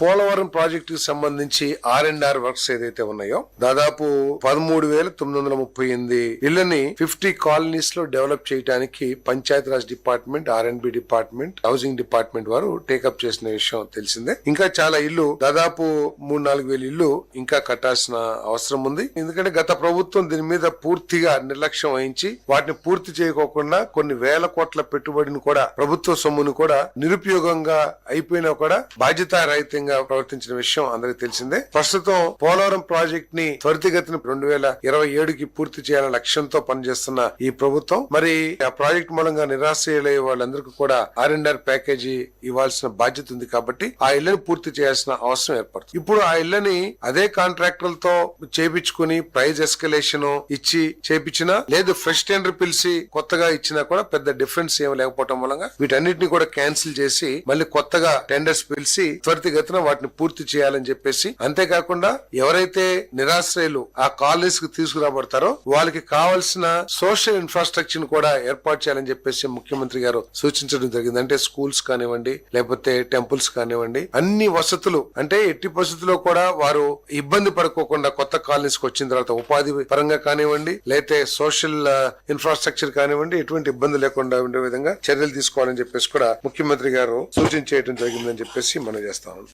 పోలవరం ప్రాజెక్టుకు సంబంధించి are and are works ఏదైతే ఉన్నాయో దాదాపు పదమూడు వేల తొమ్మిది వందల ముప్పై ఎనిమిది ఇళ్ళని ఫిఫ్టీ కాలనీస్లో డెవలప్ చేయడానికి panchayat raj department R and B department housing department వారు టేకప్ చేసిన విషయం తెలిసిందే. ఇంకా చాలా ఇల్లు దాదాపు మూడు నాలుగు వేల ఇల్లు ఇంకా కట్టాల్సిన అవసరం ఉంది. ఎందుకంటే గత ప్రభుత్వం దీని మీద పూర్తిగా నిర్లక్ష్యం వహించి వాటిని పూర్తి చేయకోకుండా కొన్ని వేల కోట్ల పెట్టుబడిని కూడా ప్రభుత్వ సొమ్మును కూడా నిరుపయోగంగా అయిపోయినా కూడా బాధ్యతారహితంగా ప్రవర్తించిన విషయం అందరికీ తెలిసిందే. ప్రస్తుతం పోలవరం ప్రాజెక్ట్ని త్వరితగతిన రెండు వేల ఇరవై ఏడుకి పూర్తి చేయాలనే లక్ష్యంతో పనిచేస్తున్న ఈ ప్రభుత్వం. మరి ఆ ప్రాజెక్ట్ మూలంగా నిరాశ్రయులయ్యే వాళ్ళందరికీ కూడా ఆర్ అండ్ ఆర్ ప్యాకేజీ ఇవ్వాల్సిన బాధ్యత ఉంది కాబట్టి ఆ ఇళ్ళను పూర్తి చేయాల్సిన అవసరం ఏర్పడుతుంది. ఇప్పుడు ఆ ఇళ్ళని అదే కాంట్రాక్టర్లతో చేపించుకుని ప్రైజ్ ఎస్కలేషన్ ఇచ్చి చేపించినా లేదు ఫ్రెష్ టెండర్ పిలిచి కొత్తగా ఇచ్చినా కూడా పెద్ద డిఫరెన్స్ ఏమి లేకపోవడం మూలంగా వీటన్నిటిని కూడా క్యాన్సిల్ చేసి మళ్ళీ కొత్తగా టెండర్స్ పిలిచి త్వరితగతిన వాటిని పూర్తి చేయాలని చెప్పేసి అంతేకాకుండా ఎవరైతే నిరాశ్రయులు ఆ కాలనీస్కి తీసుకురాబడతారో వాళ్ళకి కావాల్సిన సోషల్ ఇన్ఫ్రాస్ట్రక్చర్ కూడా ఏర్పాటు చేయాలని చెప్పేసి ముఖ్యమంత్రి గారు సూచించడం జరిగింది. అంటే స్కూల్స్ కానివ్వండి లేకపోతే టెంపుల్స్ కానివ్వండి అన్ని వసతులు అంటే ఎట్టి పరిస్థితుల్లో కూడా వారు ఇబ్బంది పడుకోకుండా కొత్త కాలనీస్కి వచ్చిన తర్వాత ఉపాధి పరంగా కానివ్వండి లేకపోతే సోషల్ ఇన్ఫ్రాస్ట్రక్చర్ కానివ్వండి ఎటువంటి ఇబ్బంది లేకుండా ఉండే విధంగా చర్యలు తీసుకోవాలని చెప్పేసి కూడా ముఖ్యమంత్రి గారు సూచించేయడం జరిగిందని చెప్పేసి మనం చేస్తాం